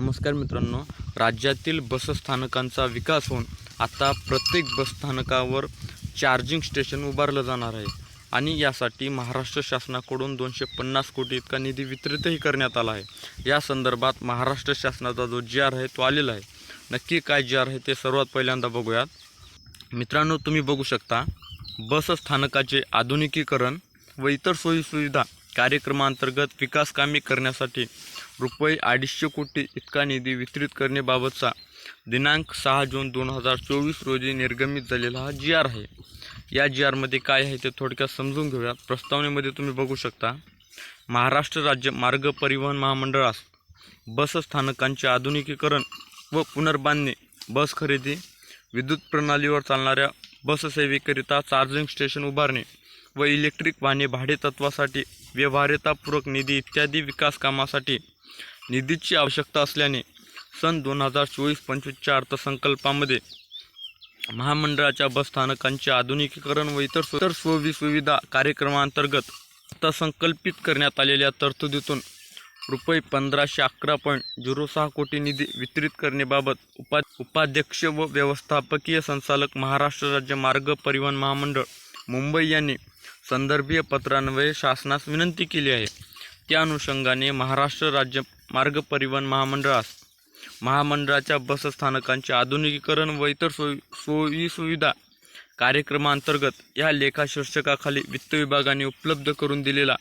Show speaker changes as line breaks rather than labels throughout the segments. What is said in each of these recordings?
नमस्कार मित्रांनो. राज्यातील बसस्थानकांचा विकास होऊन आता प्रत्येक बसस्थानकावर चार्जिंग स्टेशन उभारलं जाणार आहे. आणि यासाठी महाराष्ट्र शासनाकडून दोनशे पन्नास कोटी इतका निधी वितरितही करण्यात आला आहे. या संदर्भात महाराष्ट्र शासनाचा जो जी आर आहे तो आलेला आहे. नक्की काय जी आर आहे ते सर्वात पहिल्यांदा बघूयात. मित्रांनो तुम्ही बघू शकता बस स्थानकाचे आधुनिकीकरण व इतर सोयीसुविधा कार्यक्रमांतर्गत विकास कामे करण्यासाठी रुपये अडीचशे कोटी इतका निधी वितरित करण्याबाबतचा दिनांक सहा जून दोन हजार चोवीस रोजी निर्गमित झालेला हा जी आर आहे. या जी आरमध्ये काय आहे ते थोडक्यात समजून घेऊया प्रस्तावनेमध्ये तुम्ही बघू शकता महाराष्ट्र राज्य मार्ग परिवहन महामंडळास बस स्थानकांचे आधुनिकीकरण व पुनर्बांधणी बस खरेदी विद्युत प्रणालीवर चालणाऱ्या बससेवेकरिता चार्जिंग स्टेशन उभारणे व इलेक्ट्रिक वाहने भाडेतत्वासाठी व्यवहार्यतापूरक निधी इत्यादी विकास कामासाठी निधीची आवश्यकता असल्याने सन दोन हजार चोवीस पंचवीसच्या अर्थसंकल्पामध्ये महामंडळाच्या बसस्थानकांचे आधुनिकीकरण व इतर इतर सुविधा कार्यक्रमांतर्गत अर्थसंकल्पित करण्यात आलेल्या तरतुदीतून रुपये पंधराशे अकरा पॉईंट झिरो सहा कोटी निधी वितरित करण्याबाबत उपा उपाध्यक्ष व व्यवस्थापकीय संचालक महाराष्ट्र राज्य मार्ग परिवहन महामंडळ मुंबई यांनी संदर्भीय पत्रान्वये शासनास विनंती केली आहे. त्या अनुषंगाने महाराष्ट्र राज्य मार्ग परिवहन महामंडळास महामंडळाच्या बसस्थानकांचे आधुनिकीकरण व इतर सोयी सोयीसुविधा कार्यक्रमांतर्गत या लेखा शीर्षकाखाली वित्त विभागाने उपलब्ध करून दिलेला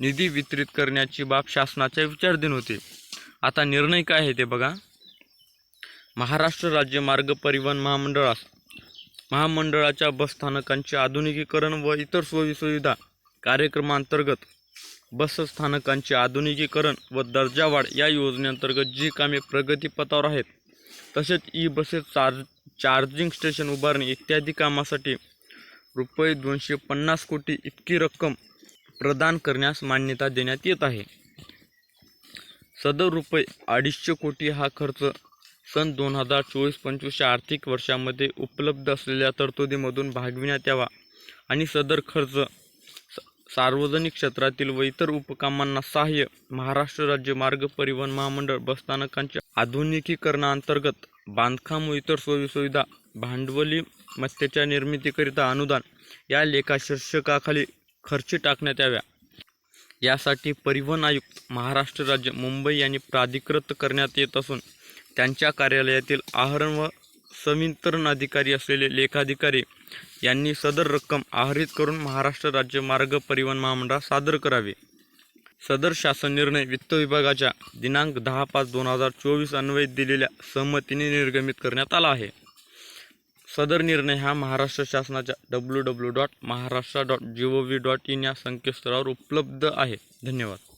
निधी वितरित करण्याची बाब शासनाच्या विचारधीन होते. आता निर्णय काय आहे ते बघा. महाराष्ट्र राज्य मार्ग परिवहन महामंडळास महामंडळाच्या बसस्थानकांचे आधुनिकीकरण व इतर सोयीसुविधा कार्यक्रमांतर्गत बसस्थानकांचे आधुनिकीकरण व दर्जावाढ या योजनेअंतर्गत जी कामे प्रगतीपथावर आहेत तसेच E buses charge charging station उभारणे इत्यादी कामासाठी रुपये दोनशे पन्नास कोटी इतकी रक्कम प्रदान करण्यास मान्यता देण्यात येत आहे. सदर रुपये अडीचशे कोटी हा खर्च सन दोन हजार चोवीस पंचवीसच्या आर्थिक वर्षामध्ये उपलब्ध असलेल्या तरतुदीमधून भागविण्यात यावा आणि सदर खर्च सार्वजनिक क्षेत्रातील व इतर उपकामांना सहाय्य महाराष्ट्र राज्य मार्ग परिवहन महामंडळ बसस्थानकांच्या आधुनिकीकरणाअंतर्गत बांधकाम व इतर सोयीसुविधा भांडवली मत्तेच्या निर्मितीकरिता अनुदान या लेखा शीर्षकाखाली खर्ची टाकण्यात याव्या. यासाठी परिवहन आयुक्त महाराष्ट्र राज्य मुंबई यांनी प्राधिकृत करण्यात येत असून त्यांच्या कार्यालयातील आहरण व संवितरण अधिकारी असलेले लेखाधिकारी यांनी सदर रक्कम आहरित करून महाराष्ट्र राज्य मार्ग परिवहन महामंडळ सादर करावे. सदर शासन निर्णय वित्त विभागाच्या दिनांक दहा पाच दोन हजार चोवीस अन्वये दिलेल्या सहमतीने निर्गमित करण्यात आला आहे. सदर निर्णय हा महाराष्ट्र शासनाच्या W W dot Maharashtra dot G O V dot in या संकेतस्थळावर उपलब्ध आहे. धन्यवाद.